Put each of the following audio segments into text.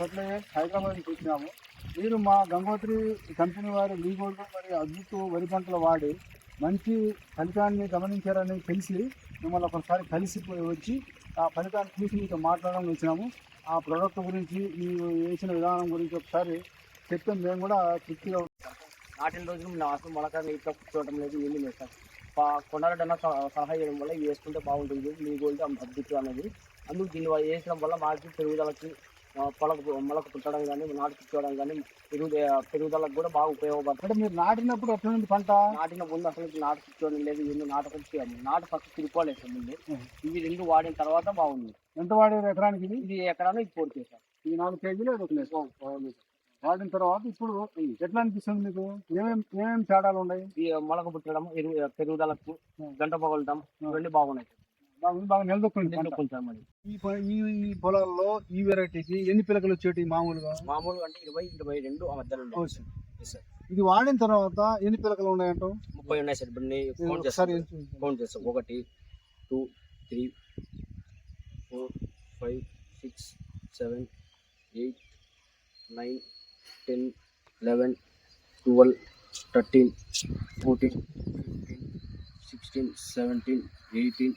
Fertilisers Hyderabad నుంచి వచ్చినాము. మీరు మా గంగోత్రి కంపెనీ వారి లీగోల్డ్ మరియు అద్భుత వరి పంటలు వాడి మంచి ఫలితాన్ని గమనించారని తెలిసి మిమ్మల్ని ఒకసారి కలిసిపోయి వచ్చి ఆ ఫలితాన్ని చూసి మీతో మాట్లాడడం వచ్చినాము. ఆ ప్రోడక్ట్ గురించి మీరు వేసిన విధానం గురించి ఒకసారి చెప్తే మేము కూడా తృప్తిగా ఉంటాం. నాటిన రోజులు నాకు మొలక నీటిలో కూర్చోవడం లేదు ఏమీ లేదు సార్. పా- కొండలడన్న సహ- సహాయం చేయడం వల్ల వేసుకుంటే బాగుంటుంది మీ గోల్డ్ అద్భుతం అనేది అందుకు దీన్ని వేసడం వల్ల మాకు పెరుగుదలకి పొలకు మొలక పుట్టడం కానీ నాటు పుట్టడం కానీ పెరుగు పెరుగుదలకు కూడా బాగా ఉపయోగపడుతుంది. అంటే మీరు నాటినప్పుడు ఎట్లా ఉంది పంట? నాటిన ముందు అసలు నాటు పుట్టడం లేదు ఎన్ని నాటకొచ్చి నాటు ఫస్ట్ తిరుకోలేదు సార్ ముందు. ఇవి రెండు వాడిన తర్వాత బాగుంది. ఎంత వాడారు ఎకరానికి ఇది? ఇది ఎక్కడైనా ఇది పోటీ చేశారు ఈ నాలుగు కేజీలు ఇది వాడిన తర్వాత ఇప్పుడు ఎట్లా అనిపిస్తుంది మీకు? ఏమేమి ఏమేమి తేడాలు ఉన్నాయి? ఈ మొలక పుట్టడం పెరుగుదలకు గంట పగలటం ఇవన్నీ బాగున్నాయి బాగా మరి. ఈ ఈ పొలాల్లో ఈ వెరైటీకి ఎన్ని పిలకలు వచ్చేటి మామూలుగా? మామూలుగా అంటే ఇరవై ఇరవై రెండు ఆ మధ్యలో sir. ఇది వాడిన తర్వాత ఎన్ని పిలకలు ఉన్నాయంటావు? ముప్పై ఉన్నాయి సార్. ఇప్పుడు ఒకసారి చేస్తాను. కౌంట్ చేస్తాం. ఒకటి two three four five six seven eight nine ten eleven twelve thirteen fourteen fifteen sixteen seventeen eighteen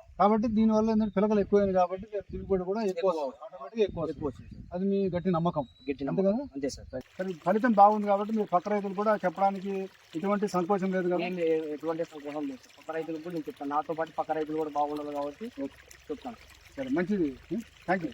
కాబట్టి దీనివల్ల ఏంటంటే పిలకలు ఎక్కువైంది కాబట్టి దిగుబడి కూడా ఎక్కువ ఆటోమేటిక్గా ఎక్కువ ఎక్కువ. అది మీ గట్టి నమ్మకం. గట్టి నమ్మకం. అంతే సార్. కానీ ఫలితం బాగుంది కాబట్టి మీరు పక్క రైతులు కూడా చెప్పడానికి ఎటువంటి సంకోచం లేదు లే- ఎటువంటి సందేహం లేదు. పక్క రైతులకు కూడా నేను చెప్తాను. నాతో పాటు పక్క రైతులు కూడా బాగుండాలి కాబట్టి చెప్తాను. సరే మంచిది. Thank you.